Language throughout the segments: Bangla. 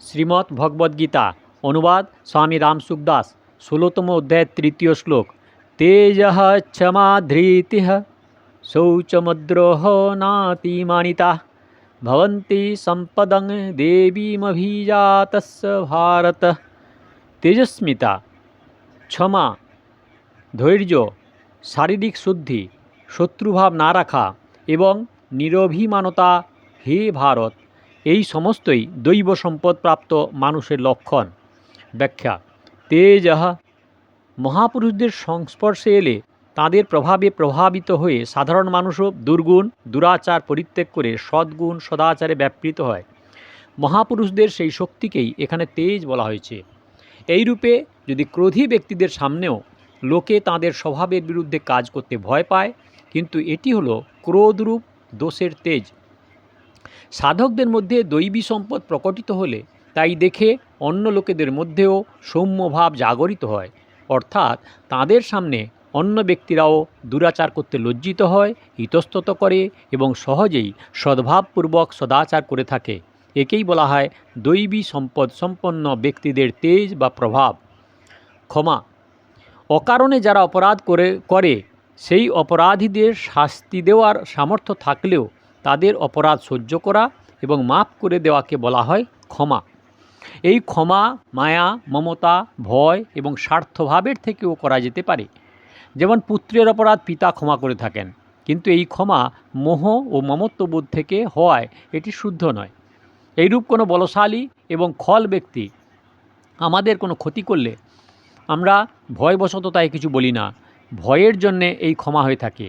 শ্রীমদ্ ভগবদ্গীতা অনুবাদ স্বামী রামসুখদাস ষোলোতম অধ্যায়ের তৃতীয় শ্লোক। তেজ ক্ষমা ধৃতি শৌচমদ্রোহ নাতিমানিতা ভবন্তি সম্পদং দেবীমভিজাতস্য ভারত। তেজস্মিতা। ক্ষমা ধৈর্য। শারীরিক শুদ্ধি। শত্রুভাব না রাখা এবং নিরভিমানতা। হে ভারত। এই সমস্তই দৈব সম্পদ প্রাপ্ত মানুষের লক্ষণ। ব্যাখ্যা তেজ মহাপুরুষদের সংস্পর্শে এলে তাদের প্রভাবে প্রভাবিত হয়ে সাধারণ মানুষও দুর্গুণ, দুরাচার পরিত্যাগ করে সদ্গুণ সদাচারে ব্যাপৃত হয়। মহাপুরুষদের সেই শক্তিকেই এখানে তেজ বলা হয়েছে। এই রূপে যদি ক্রোধী ব্যক্তিদের সামনেও লোকে তাদের স্বভাবের বিরুদ্ধে কাজ করতে ভয় পায়, কিন্তু এটি হলো ক্রোধরূপ দোষের তেজ। সাধকদের মধ্যে দৈবী সম্পদ প্রকটিত হলে তাই দেখে অন্য লোকেদের মধ্যেও সৌম্যভাব জাগরিত হয়। অর্থাৎ তাদের সামনে অন্য ব্যক্তিরাও দুরাচার করতে লজ্জিত হয়, ইতস্তত করে এবং সহজেই সদ্ভাবপূর্বক সদাচার করে থাকে। একেই বলা হয় দৈবী সম্পদ সম্পন্ন ব্যক্তিদের তেজ বা প্রভাব। ক্ষমা। অকারণে যারা অপরাধ করে করে, সেই অপরাধীদের শাস্তি দেওয়ার সামর্থ্য থাকলেও তাদের অপরাধ সহ্য করা এবং মাফ করে দেওয়াকে বলা হয় ক্ষমা। এই ক্ষমা, মায়া, মমতা, ভয় এবং স্বার্থভাবের থেকেও করা যেতে পারে। যেমন পুত্রের অপরাধ পিতা ক্ষমা করে থাকেন, কিন্তু এই ক্ষমা মোহ ও মমত্ববোধ থেকে হওয়ায় এটি শুদ্ধ নয়। এইরূপ কোনো বলশালী এবং খল ব্যক্তি আমাদের কোনো ক্ষতি করলে আমরা ভয়বশত তাই কিছু বলি না। ভয়ের জন্যে এই ক্ষমা হয়ে থাকে।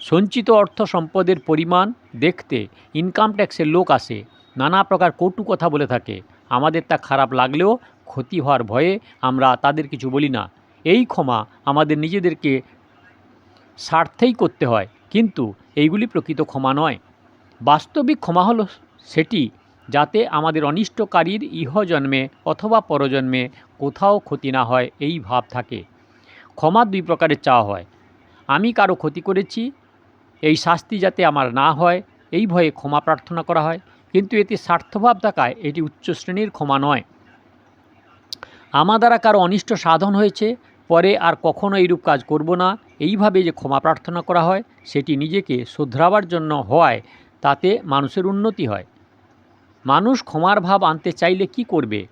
সঞ্চিত অর্থ সম্পদের পরিমাণ দেখতে ইনকাম ট্যাক্সের লোক আসে। নানা প্রকার কটু কথা বলে থাকে। আমাদের তা খারাপ লাগলেও ক্ষতি হওয়ার ভয়ে আমরা তাদের কিছু বলি না। এই ক্ষমা আমাদের নিজেদেরকে স্বার্থেই করতে হয়, কিন্তু এইগুলি প্রকৃত ক্ষমা নয়। বাস্তবিক ক্ষমা হলো সেটি যাতে আমাদের অনিষ্টকারীর ইহজন্মে অথবা পরজন্মে কোথাও ক্ষতি না হয়, এই ভাব থাকে। ক্ষমা দুই প্রকারের চাওয়া হয়। আমি কারও ক্ষতি করেছি এই শাস্তি যাতে আমার না হয়, এই ভয়ে ক্ষমা প্রার্থনা করা হয়। কিন্তু এতে স্বার্থভাব থাকায় এটি উচ্চ শ্রেণির ক্ষমা নয়। আমার দ্বারা কারও অনিষ্ট সাধন হয়েছে, পরে আর কখনো এইরূপ কাজ করব না। এইভাবে যে ক্ষমা প্রার্থনা করা হয়, সেটি নিজেকে শুধরাবার জন্য হওয়ায় তাতে মানুষের উন্নতি হয়। মানুষ ক্ষমার ভাব আনতে চাইলে কি করবে?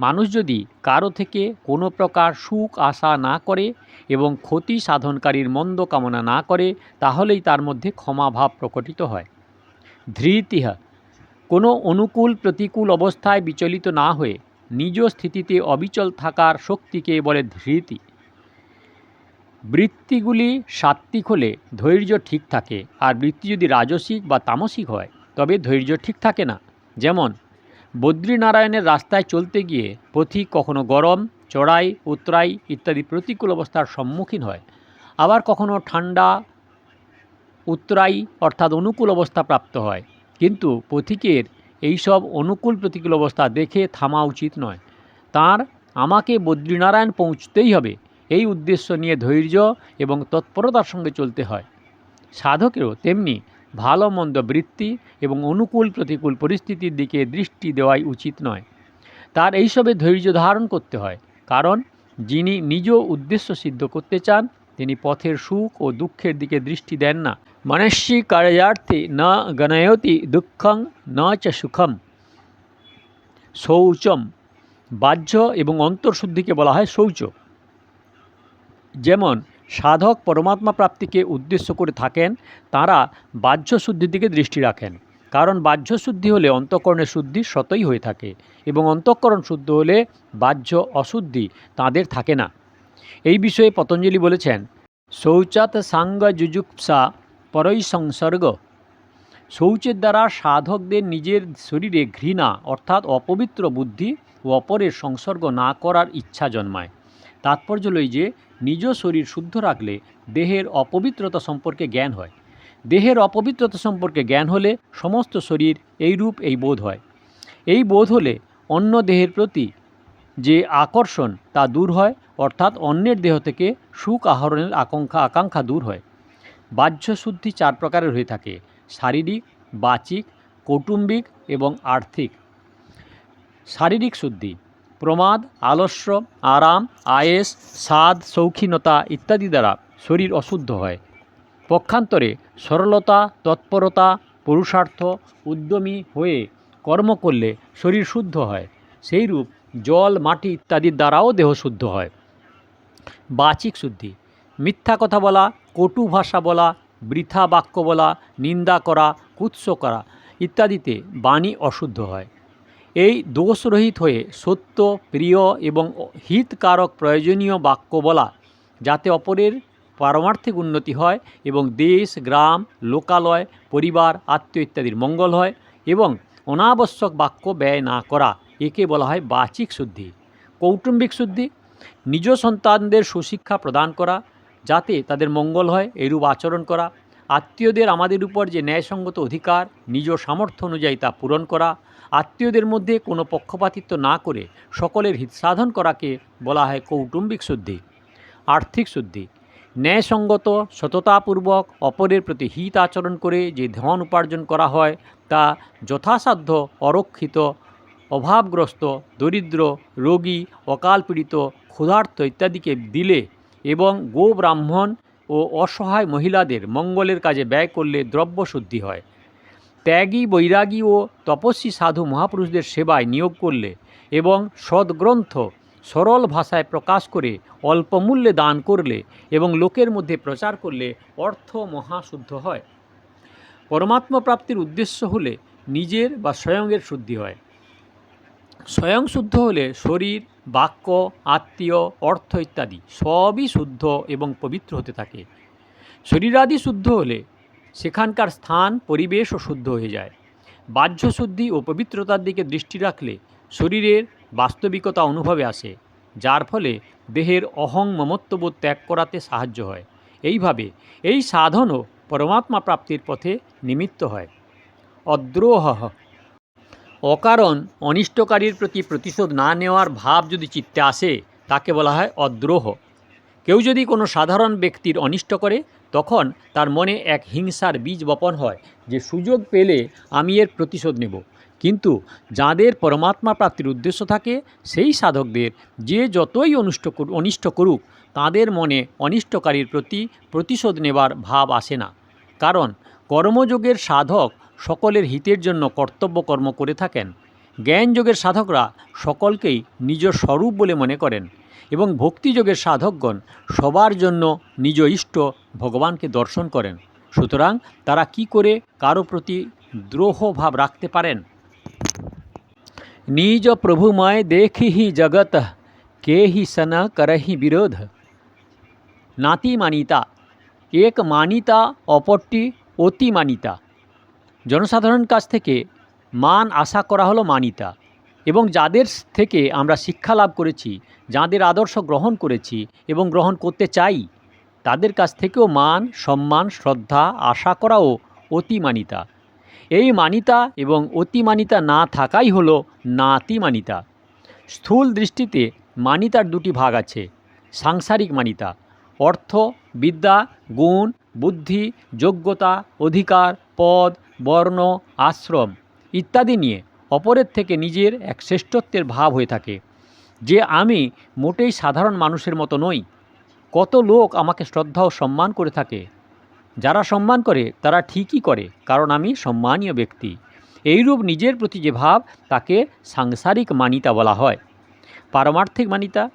মানুষ যদি কারও থেকে কোনো প্রকার সুখ আশা না করে এবং ক্ষতি সাধনকারীর মন্দ কামনা না করে, তাহলেই তার মধ্যে ক্ষমা ভাব প্রকটিত হয়। ধৃতিহা, কোনো অনুকূল প্রতিকূল অবস্থায় বিচলিত না হয়ে নিজ স্থিতিতে অবিচল থাকার শক্তিকে বলে ধৃতি। বৃত্তিগুলি সাত্ত্বিক হলে ধৈর্য ঠিক থাকে, আর বৃত্তি যদি রাজসিক বা তামসিক হয়, তবে ধৈর্য ঠিক থাকে না। যেমন বদ্রীনারায়ণের রাস্তায় চলতে গিয়ে পথিক কখনো গরম, চড়াই, উতরাই ইত্যাদি প্রতিকূল অবস্থার সম্মুখীন হয়। আবার কখনো ঠান্ডা, উতরাই অর্থাৎ অনুকূল অবস্থা প্রাপ্ত হয়। কিন্তু পথিকের এইসব অনুকূল প্রতিকূল অবস্থা দেখে থামা উচিত নয়। তার আমাকে বদ্রীনারায়ণ পৌঁছতেই হবে এই উদ্দেশ্য নিয়ে ধৈর্য এবং তৎপরতার সঙ্গে চলতে হয়। সাধকেরও তেমনি ভালো মন্দ বৃত্তি এবং অনুকূল প্রতিকূল পরিস্থিতির দিকে দৃষ্টি দেওয়াই উচিত নয়। তার এইসবে ধৈর্য ধারণ করতে হয়, কারণ যিনি নিজ উদ্দেশ্য সিদ্ধ করতে চান, তিনি পথের সুখ ও দুঃখের দিকে দৃষ্টি দেন না। মনস্যি কার্যার্থে ন গণয়তি দুঃখং, ন চ সুখম। শৌচম। বাহ্য এবং অন্তর্শুদ্ধিকে বলা হয় শৌচ। যেমন সাধক পরমাত্মা প্রাপ্তিকে উদ্দেশ্য করে থাকেন, তারা বাহ্য শুদ্ধির দিকে দৃষ্টি রাখেন। কারণ বাহ্য শুদ্ধি হলে অন্তঃকরণের শুদ্ধি সতই হয়ে থাকে এবং অন্তঃকরণ শুদ্ধ হলে বাহ্য অশুদ্ধি তাদের থাকে না। এই বিষয়ে পতঞ্জলি বলেছেন শৌচাত সাঙ্গ যুযুৎসা পরই সংসর্গ। শৌচের দ্বারা সাধকদের নিজের শরীরে ঘৃণা অর্থাৎ অপবিত্র বুদ্ধি ও অপরের সংসর্গ না করার ইচ্ছা জন্মায়। তাৎপর্য লই যে নিজ শরীর শুদ্ধ রাখলে দেহের অপবিত্রতা সম্পর্কে জ্ঞান হয়। দেহের অপবিত্রতা সম্পর্কে জ্ঞান হলে সমস্ত শরীর এই রূপ এই বোধ হয়। এই বোধ হলে অন্য দেহের প্রতি যে আকর্ষণ তা দূর হয়, অর্থাৎ অন্যের দেহ থেকে সুখ আহরণের আকাঙ্ক্ষা আকাঙ্ক্ষা দূর হয়। বাহ্য শুদ্ধি চার প্রকারের হয়ে থাকে, শারীরিক, বাচিক, কৌটুম্বিক এবং আর্থিক। শারীরিক শুদ্ধি প্রমাদ, আলস্য, আরাম, আয়েস স্বাদ শৌখিনতা ইত্যাদি দ্বারা শরীর অশুদ্ধ হয়। পক্ষান্তরে সরলতা, তৎপরতা, পুরুষার্থ উদ্যমী হয়ে কর্ম করলে শরীর শুদ্ধ হয়। সেইরূপ জল, মাটি ইত্যাদির দ্বারাও দেহ শুদ্ধ হয়। বাচিক শুদ্ধি। মিথ্যা কথা বলা, কটু ভাষা বলা, বৃথা বাক্য বলা, নিন্দা করা, কুৎস করা ইত্যাদিতে বাণী অশুদ্ধ হয়। এই দোষরহিত হয়ে সত্য, প্রিয় এবং হিতকারক প্রয়োজনীয় বাক্য বলা, যাতে অপরের পারমার্থিক উন্নতি হয় এবং দেশ, গ্রাম, লোকালয়, পরিবার, আত্মীয় ইত্যাদির মঙ্গল হয় এবং অনাবশ্যক বাক্য ব্যয় না করা, একে বলা হয় বাচিক শুদ্ধি। কৌটুম্বিক শুদ্ধি, নিজ সন্তানদের সুশিক্ষা প্রদান করা, যাতে তাদের মঙ্গল হয়, এরূপ আচরণ করা, আত্মীয়দের আমাদের উপর যে ন্যায়সঙ্গত অধিকার, নিজ সামর্থ্য অনুযায়ী তা পূরণ করা আত্মীয়দের মধ্যে কোনো পক্ষপাতিত্ব না করে সকলের হিত সাধন করাকে বলা হয় কৌটুম্বিক শুদ্ধি, আর্থিক শুদ্ধি। ন্যায়সঙ্গত, সততাপূর্বক, অপরের প্রতি হিত আচরণ করে যে ধন উপার্জন করা হয় তা যথাসাধ্য, অরক্ষিত, অভাবগ্রস্ত, দরিদ্র, রোগী অকাল পীড়িত ক্ষুধার্ত ইত্যাদিকে দিলে এবং গো ব্রাহ্মণ ও অসহায় মহিলাদের মঙ্গলের কাজে ব্যয় করলে দ্রব্য শুদ্ধি হয়। ত্যাগী, বৈরাগী ও তপস্বী সাধু মহাপুরুষদের সেবায় নিয়োগ করলে এবং সদ্গ্রন্থ সরল ভাষায় প্রকাশ করে অল্প মূল্যে দান করলে এবং লোকের মধ্যে প্রচার করলে অর্থ মহাশুদ্ধ হয়। পরমাত্মা প্রাপ্তির উদ্দেশ্য হলে নিজের বা স্বয়ংয়ের শুদ্ধি হয়। স্বয়ং শুদ্ধ হলে শরীর, বাক্য, আত্মীয়, অর্থ ইত্যাদি সবই শুদ্ধ এবং পবিত্র হতে থাকে। শরীরাদি শুদ্ধ হলে সেখানকার স্থান পরিবেশও শুদ্ধ হয়ে যায়। বাহ্য শুদ্ধি ও পবিত্রতার দিকে দৃষ্টি রাখলে শরীরের বাস্তবিকতা অনুভবে আসে, যার ফলে দেহের অহং মমত্ববোধ ত্যাগ করাতে সাহায্য হয়। এইভাবে এই সাধনও পরমাত্মা প্রাপ্তির পথে নিমিত্ত হয়। অদ্রোহ। অকারণ অনিষ্টকারীর প্রতি প্রতিশোধ না নেওয়ার ভাব যদি চিত্তে আসে, তাকে বলা হয় অদ্রোহ। কেউ যদি কোনো সাধারণ ব্যক্তির অনিষ্ট করে তখন তার মনে এক হিংসার বীজ বপন হয় যে সুযোগ পেলে আমি এর প্রতিশোধ নেব। কিন্তু যাদের পরমাত্মা প্রাপ্তির উদ্দেশ্য থাকে, সেই সাধকদের যে যতই অনুষ্ট অনিষ্ট করুক, তাদের মনে অনিষ্টকারীর প্রতি প্রতিশোধ নেবার ভাব আসে না। কারণ কর্মযোগের সাধক সকলের হিতের জন্য কর্তব্য কর্ম করে থাকেন। জ্ঞানযোগের সাধকরা সকলকেই নিজ স্বরূপ বলে মনে করেন। এবং ভক্তিযোগের সাধকগণ সবার জন্য নিজ ইষ্ট ভগবানকে দর্শন করেন। সুতরাং তারা কি করে কারও প্রতি দ্রোহ ভাব রাখতে পারেন? নিজ প্রভুময় দেখি জগত কে হি সন করহি বিরোধ। নাতি মানিতা, এক মানিতা, অপরটি অতি মানিতা। জনসাধারণ কাছ থেকে মান আশা করা হলো মানিতা। এবং যাদের থেকে আমরা শিক্ষা লাভ করেছি, যাদের আদর্শ গ্রহণ করেছি এবং গ্রহণ করতে চাই, তাদের কাছ থেকেও মান, সম্মান, শ্রদ্ধা, আশা করাও অতিমানিতা। এই মানিতা এবং অতিমানিতা না থাকাই হলো নাতিমানিতা। স্থূল দৃষ্টিতে মানিতার দুটি ভাগ আছে, সাংসারিক মানিতা। অর্থ, বিদ্যা, গুণ, বুদ্ধি, যোগ্যতা, অধিকার, পদ, বর্ণ, আশ্রম ইত্যাদি নিয়ে অপরের থেকে নিজের এক শ্রেষ্ঠত্বের ভাব হয়ে থাকে। যে আমি মোটেই সাধারণ মানুষের মতো নই। কত লোক আমাকে শ্রদ্ধা ও সম্মান করে থাকে। যারা সম্মান করে, তারা ঠিকই করে, কারণ আমি সম্মানীয় ব্যক্তি। এইরূপ নিজের প্রতি যে ভাব, তাকে সাংসারিক মানিতা বলা হয়। পারমার্থিক মানিতা।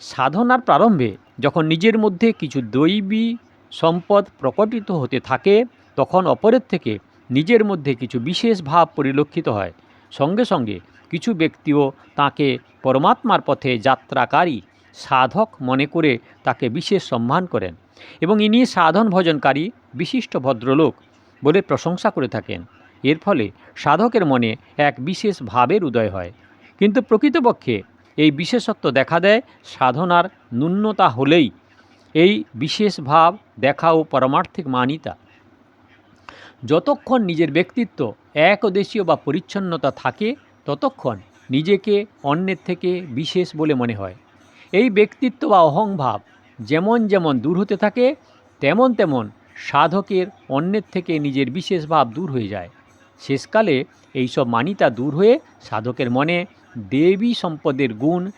সাধনার প্রারম্ভে যখন নিজের মধ্যে কিছু দৈবী সম্পদ প্রকটিত হতে থাকে, তখন অপরের থেকে নিজের মধ্যে কিছু বিশেষ ভাব পরিলক্ষিত হয়। সঙ্গে সঙ্গে কিছু ব্যক্তিও তাকে পরমাত্মার পথে যাত্রাকারী সাধক মনে করে তাকে বিশেষ সম্মান করেন এবং ইনি সাধন ভজনকারী, বিশিষ্ট ভদ্রলোক বলে প্রশংসা করে থাকেন। এর ফলে সাধকের মনে এক বিশেষ ভাবের উদয় হয়। কিন্তু প্রকৃতপক্ষে এই বিশেষত্ব দেখা দেয় সাধনার ন্যূনতা হলেই। এই বিশেষ ভাব দেখাও পরমার্থিক মানিতা। যতক্ষণ নিজের ব্যক্তিত্ব একদেশীয় বা পরিচ্ছন্নতা থাকে ততক্ষণ নিজেকে অন্যের থেকে বিশেষ বলে মনে হয়। এই ব্যক্তিত্ব বা অহংভাব যেমন যেমন দূর হতে থাকে, তেমন তেমন সাধকের অন্যের থেকে নিজের বিশেষ ভাব দূর হয়ে যায়। শেষকালে এইসব মানিতা দূর হয়ে সাধকের মনে দেবী সম্পদের গুণ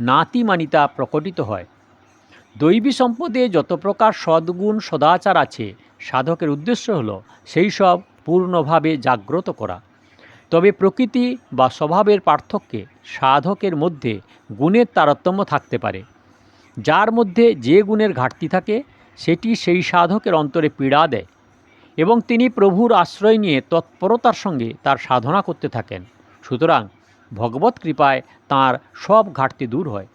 নাতিমানিতা প্রকটিত হয়। দৈবী সম্পদে যত প্রকার সদ্গুণ সদাচার আছে, সাধকের উদ্দেশ্য হলো সেই সব পূর্ণভাবে জাগ্রত করা। তবে প্রকৃতি বা স্বভাবের পার্থক্যে সাধকের মধ্যে গুণের তারতম্য থাকতে পারে। যার মধ্যে যে গুণের ঘাটতি থাকে, সেটি সেই সাধকের অন্তরে পীড়া দেয় এবং তিনি প্রভুর আশ্রয় নিয়ে তৎপরতার সঙ্গে তার সাধনা করতে থাকেন। সুতরাং ভগবত কৃপায় তার সব ঘাটতি দূর হয়।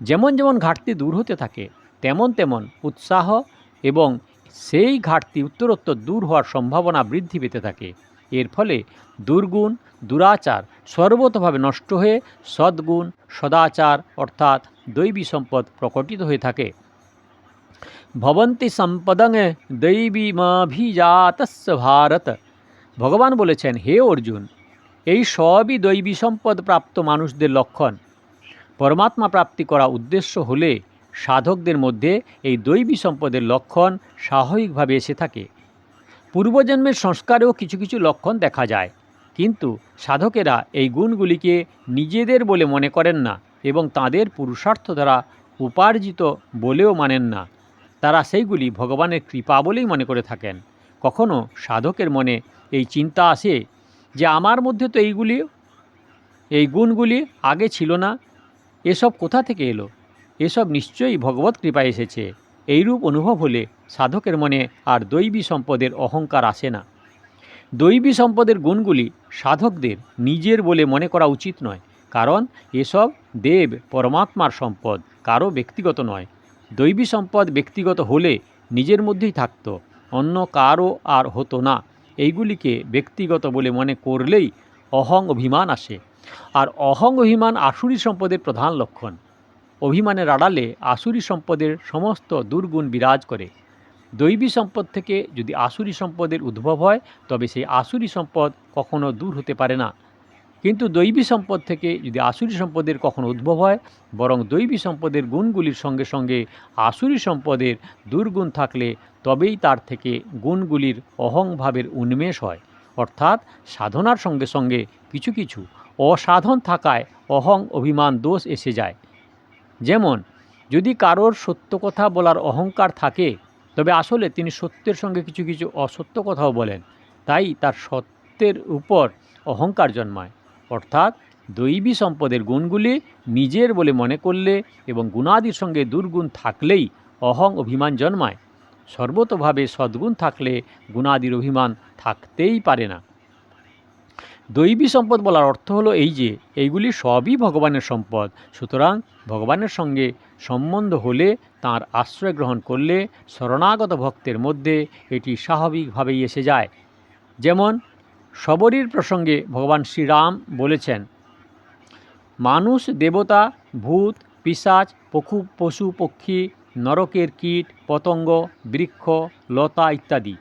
যেমন যেমন ঘাটতি দূর হতে থাকে, তেমন তেমন উৎসাহ এবং সেই ঘাটতি উত্তরোত্তর দূর হওয়ার সম্ভাবনা বৃদ্ধি পেতে থাকে। এর ফলে দুর্গুণ, দুরাচার সর্বতভাবে নষ্ট হয়ে সদ্গুণ, সদাচার অর্থাৎ দৈবী সম্পদ প্রকটিত হয়ে থাকে। ভবন্তি সম্পদং দৈবীমাভিজাতস্য ভারত। ভগবান বলেছেন, হে অর্জুন, এই সবই দৈবী সম্পদ প্রাপ্ত মানুষদের লক্ষণ। পরমাত্মা প্রাপ্তি করা উদ্দেশ্য হলে সাধকদের মধ্যে এই দৈবী সম্পদের লক্ষণ স্বাভাবিকভাবে এসে থাকে। পূর্বজন্মের সংস্কারেও কিছু কিছু লক্ষণ দেখা যায়, কিন্তু সাধকেরা এই গুণগুলিকে নিজেদের বলে মনে করেন না এবং তাদের পুরুষার্থ দ্বারা উপার্জিত বলেও মানেন না। তারা সেইগুলি ভগবানের কৃপা বলেই মনে করে থাকেন। কখনো সাধকের মনে এই চিন্তা আসে যে, আমার মধ্যে তো এইগুলি, এই গুণগুলি আগে ছিল না, এসব কোথা থেকে এলো? এসব নিশ্চয়ই ভগবত কৃপা এসেছে। এইরূপ অনুভব হলে সাধকের মনে আর দৈবী সম্পদের অহংকার আসে না। দৈবী সম্পদের গুণগুলি সাধকদের নিজের বলে মনে করা উচিত নয়, কারণ এসব দেব পরমাত্মার সম্পদ কারও ব্যক্তিগত নয়। দৈবী সম্পদ ব্যক্তিগত হলে নিজের মধ্যেই থাকত, অন্য কারও আর হতো না। এইগুলিকে ব্যক্তিগত বলে মনে করলেই অহং অভিমান আসে। আর অহং অভিমান আসুরি সম্পদের প্রধান লক্ষণ। অভিমানের আড়ালে আসুরি সম্পদের সমস্ত দুর্গুণ বিরাজ করে। দৈবী সম্পদ থেকে যদি আসুরি সম্পদের উদ্ভব হয়, তবে সেই আসুরি সম্পদ কখনো দূর হতে পারে না। কিন্তু দৈবী সম্পদ থেকে যদি আসুরি সম্পদের কখনো উদ্ভব হয়, বরং দৈবী সম্পদের গুণগুলির সঙ্গে সঙ্গে আসুরি সম্পদের দুর্গুণ থাকলে তবেই তার থেকে গুণগুলির অহংভাবের উন্মেষ হয়। অর্থাৎ সাধনার সঙ্গে সঙ্গে কিছু কিছু অসাধন থাকায় অহং অভিমান দোষ এসে যায়। যেমন, যদি কারোর সত্য কথা বলার অহংকার থাকে, তবে আসলে তিনি সত্যের সঙ্গে কিছু কিছু অসত্য কথাও বলেন। তাই তার সত্যের উপর অহংকার জন্মায়। অর্থাৎ দৈবী সম্পদের গুণগুলি নিজের বলে মনে করলে এবং গুণাদির সঙ্গে দুর্গুণ থাকলেই অহং অভিমান জন্মায়। সর্বতভাবে সদ্গুণ থাকলে গুণাদির অভিমান থাকতেই পারে না। দৈবী সম্পদ বলার অর্থ হলো এই যে, এইগুলি সবই ভগবানের সম্পদ। সুতরাং ভগবানের সঙ্গে সম্বন্ধ হলে, তার আশ্রয় গ্রহণ করলে, শরণাগত ভক্তের মধ্যে এটি স্বাভাবিকভাবেই এসে যায়। যেমন শবরীর প্রসঙ্গে ভগবান শ্রীরাম বলেছেন, মানুষ, দেবতা, ভূত, পিসাচ পশু পশু, পক্ষী, নরকের কীট, পতঙ্গ, বৃক্ষ, লতা ইত্যাদি,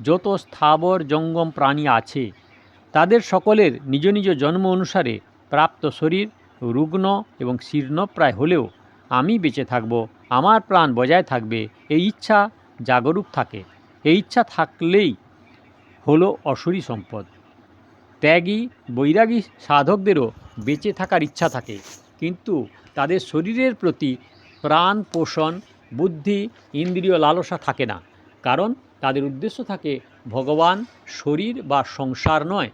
যত স্থাবর জঙ্গম প্রাণী আছে তাদের সকলের নিজ নিজ জন্ম অনুসারে প্রাপ্ত শরীর, রুগ্ন এবং শীর্ণপ্রায় হলেও আমি বেঁচে থাকব, আমার প্রাণ বজায় থাকবে, এই ইচ্ছা জাগরূক থাকে। এই ইচ্ছা থাকলেই হলো অসুরী সম্পদ। ত্যাগী, বৈরাগী সাধকদেরও বেঁচে থাকার ইচ্ছা থাকে। কিন্তু তাদের শরীরের প্রতি প্রাণ পোষণ, বুদ্ধি, ইন্দ্রিয় লালসা থাকে না। কারণ তাদের উদ্দেশ্য থাকে ভগবান, শরীর বা সংসার নয়।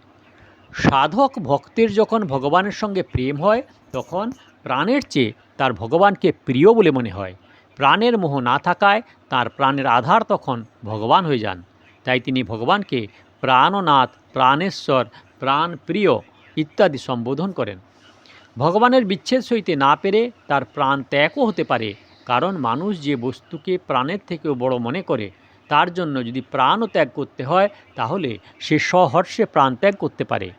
সাধক ভক্তের যখন ভগবানের সঙ্গে প্রেম হয়, তখন প্রাণের চেয়ে তার ভগবানকে প্রিয় বলে মনে হয়। প্রাণের মোহ না থাকায় তার প্রাণের আধার তখন ভগবান হয়ে যান। তাই তিনি ভগবানকে প্রাণনাথ, প্রাণেশ্বর প্রাণ প্রিয় ইত্যাদি সম্বোধন করেন। ভগবানের বিচ্ছেদ সইতে না পেরে তার প্রাণ ত্যাগও হতে পারে, কারণ মানুষ যে বস্তুকে প্রাণের থেকেও বড় মনে করে তার জন্য যদি প্রাণও ত্যাগ করতে হয়, তাহলে সে সহর্ষে প্রাণ ত্যাগ করতে পারে।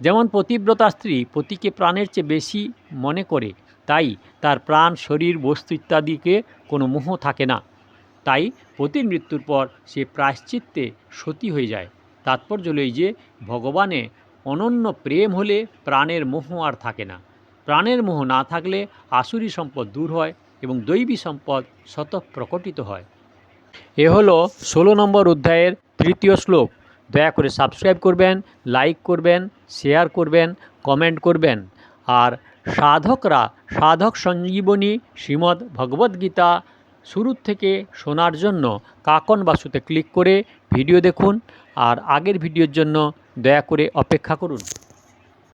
যেমন পতিব্রতা স্ত্রী পতিকে প্রাণের চেয়ে বেশি মনে করে, তাই তার প্রাণ, শরীর, বস্তু ইত্যাদিকে কোনো মোহ থাকে না। তাই পতির মৃত্যুর পর সে প্রায়শ্চিত্তে সতী হয়ে যায়। তাৎপর্য হলো যে, ভগবানে অনন্য প্রেম হলে প্রাণের মোহ আর থাকে না। প্রাণের মোহ না থাকলে আসুরি সম্পদ দূর হয় এবং দৈবী সম্পদ শত প্রকটিত হয়। এ হলো ষোলো নম্বর অধ্যায়ের তৃতীয় শ্লোক। দয়া করে সাবস্ক্রাইব করবেন লাইক করবেন শেয়ার করবেন কমেন্ট করবেন। আর সাধকরা, সাধক সঞ্জীবনী শ্রীমদ্ ভগবদ্গীতা শুরুর থেকে শোনার জন্য কাকন বাসুতে ক্লিক করে ভিডিও দেখুন। আর আগের ভিডিওর জন্য দয়া করে অপেক্ষা করুন।